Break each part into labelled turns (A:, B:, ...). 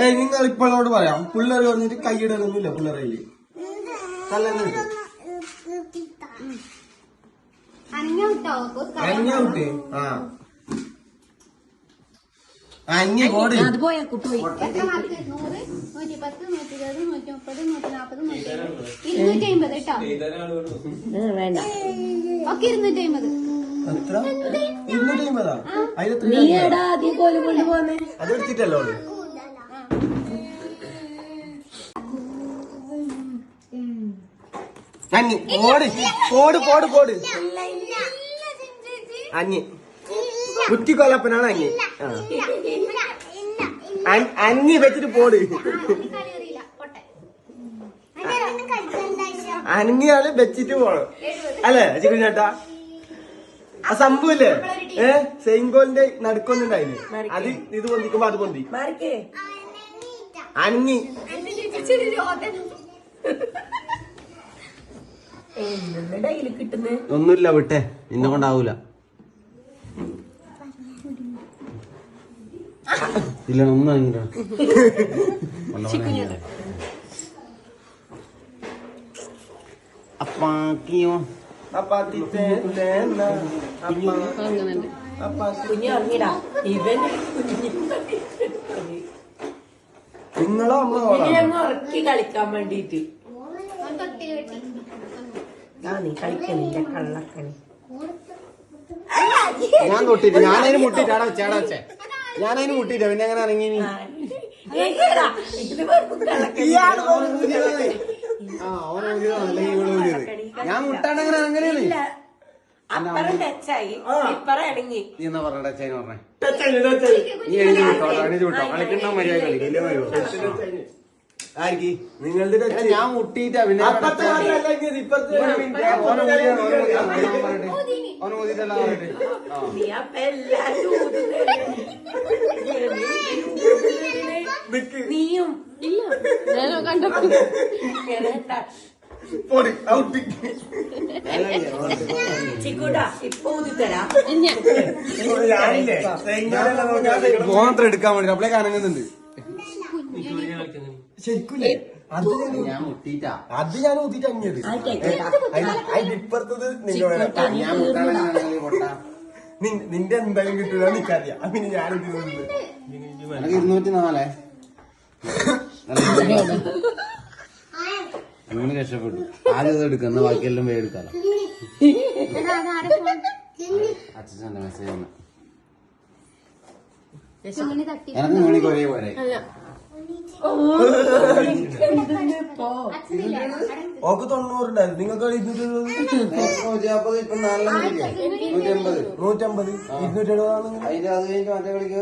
A: ഏയ് നിങ്ങൾ ഇപ്പോഴോട് പറയാം. പിള്ളേർ വന്നിട്ട് കൈയിടലൊന്നുമില്ല പിള്ളേരെ കിട്ടും
B: വിട്ടോ?
A: കുട്ടി ആ. അഞ്ഞ കോടി
C: അത് പോയാ കുട്ടി പോയി.
B: എത്ര മാർക്ക്? നൂറ് നൂറ്റി പത്ത് നൂറ്റി ഇരുപത് നൂറ്റി മുപ്പത് നൂറ്റി നാപ്പത് നൂറ്റി അമ്പത് ഇരുന്നൂറ്റി അമ്പത് കേട്ടോ
C: ഉം, വേണ്ട
B: ഒക്കെ ഇരുന്നൂറ്റി അമ്പത്
A: എത്ര ഇരുന്നൂറ്റി അമ്പതാ അതിലെത്ര അഞ്ഞി ഓട്. പോട് പോട്. പോട് അഞ്ഞി കുറ്റിക്കൊലപ്പനാണ് അഞ്ഞി ആ. അഞ്ഞി വെച്ചിട്ട് പോട്. അനങ്ങിയാൽ വെച്ചിട്ട് പോണം അല്ലേ ചേട്ടാ ആ സംഭവല്ലേ ഏ സെയിൻകോലിന്റെ നടുക്കൊന്നുണ്ടായില്ലേ അത് ഇത് പൊന്തിക്കുമ്പോ അത് പൊന്തി. അനങ്ങി ഒന്നുമില്ല വിട്ടെ. നിന്നെ കൊണ്ടാവൂല. ഇല്ല ഒന്നും അപ്പാക്കിയോ? അപ്പാത്തി നിങ്ങളോ അമ്മ
C: ഉറക്കി കളിക്കാൻ വേണ്ടിട്ട് ആ നീ കളിക്കണില്ല കള്ളക്കണി
A: ഞാൻ തൊട്ടിട്ട് ഞാനതിന് മുട്ടിട്ട് ചേടാ വെച്ചേ ഞാനതിന് മുട്ടിട്ട് പിന്നെ എങ്ങനെ ഇറങ്ങി. ആ അല്ലെങ്കിൽ ഊതിയത് ഞാൻ മുട്ടാണ്ട് അങ്ങനെ അങ്ങനെയാണ് നീ എന്നാ പറഞ്ഞ ചൈന പറഞ്ഞേ? നീ എഴുതി വിട്ടോ എഴുതി വിട്ടോ കളിക്കണ്ട മര്യാദ കളി വലിയ മര്യാദ? ആർക്ക് നിങ്ങളുടെ ഞാൻ മുട്ടിയിട്ട്.
C: നീയും. ഇല്ല.
A: പോടി ഔട്ട് ഫോൺ എടുക്കാൻ വേണ്ടി അപ്പളേ കനങ്ങുന്നുണ്ട് ശരിക്കില്ലേ അത് ഞാൻ മുട്ടിട്ടാ. അത് ഞാൻ ഊതിട്ട് അങ്ങിയത് അതിനിപ്പുറത്തത് നിന്നോട് ഞാൻ മുട്ടാണെങ്കിൽ പൊട്ടാ നിന്റെ എന്തായാലും കിട്ടൂല നിക്കറിയാം പിന്നെ ഞാൻ ഇരുന്നൂറ്റി നാലേ അങ്ങനെ രക്ഷപ്പെട്ടു. ആദ്യം ഇത് എടുക്കുന്ന ബാക്കിയെല്ലാം വേ എടുക്കാലോ. അച്ഛന്റെ മെസ്സേജ് എനിക്ക് മണിക്ക് ഒരേ പോലെ ഓക്ക് തൊണ്ണൂറുണ്ടായിരുന്നു നിങ്ങൾക്ക് ഇരുന്നൂറ്റി ഇപ്പൊ നല്ല നൂറ്റമ്പത്. ഇരുന്നൂറ്റി എഴുപതാണ് അതിന്റെ അത് കഴിഞ്ഞ് മറ്റേ കളിക്ക്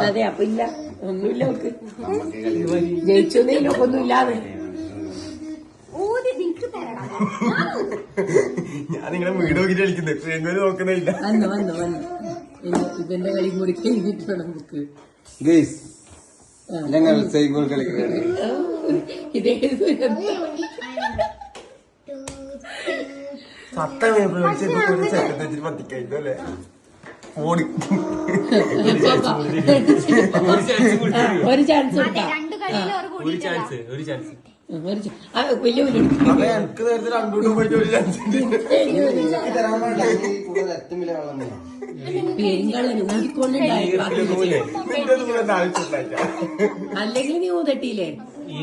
C: അതെ അപ്പൊ ഇല്ല. ഒന്നുമില്ല അവക്ക് ജയിച്ചൊന്നും ഒന്നുമില്ലാതെ.
B: ഊതി നിനക്ക് തരണം.
A: ഞാൻ നിങ്ങളെ വീട് നോക്കിട്ട് കളിക്കുന്നത് ട്രെയിൻ നോക്കുന്നില്ല
C: വന്നു വന്നു വന്നു. ഇനി ഇവന്റെ കളി കൂടി കഴിഞ്ഞിട്ട് വേണം നമുക്ക്
A: ഗൈസ് ഞങ്ങൾ സൈക്കിൾ
C: ഇതേ
A: പത്തിക്കഴിഞ്ഞു അല്ലേ? ഓടി.
C: ഒരു ചാൻസ്
B: ഒരു കൂടി
D: ഒരു ചാൻസ്
A: എനിക്ക് നേരത്തെ
C: അല്ലെങ്കിൽ നീ ഊതട്ടിയില്ലേ?
D: ഈ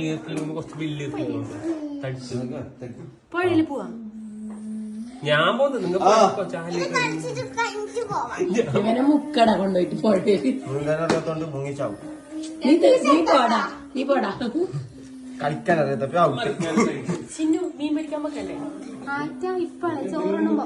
B: പോവാ.
D: ഞാൻ പോകുന്നു നിങ്ങൾ
C: ഇവനെ മുക്കട കൊണ്ടുപോയിട്ട് പുഴയിൽ. നീ പോടാ. നീ പോടാ.
A: കളിക്കാൻ അറിയാത്തപ്പോ ഔട്ട്
C: ചിന്നു മീൻ പിടിക്കാൻ വെക്കല്ലേ
B: ആറ്റ ഇപ്പാണ് ചോറുണ്ണുമ്പോ.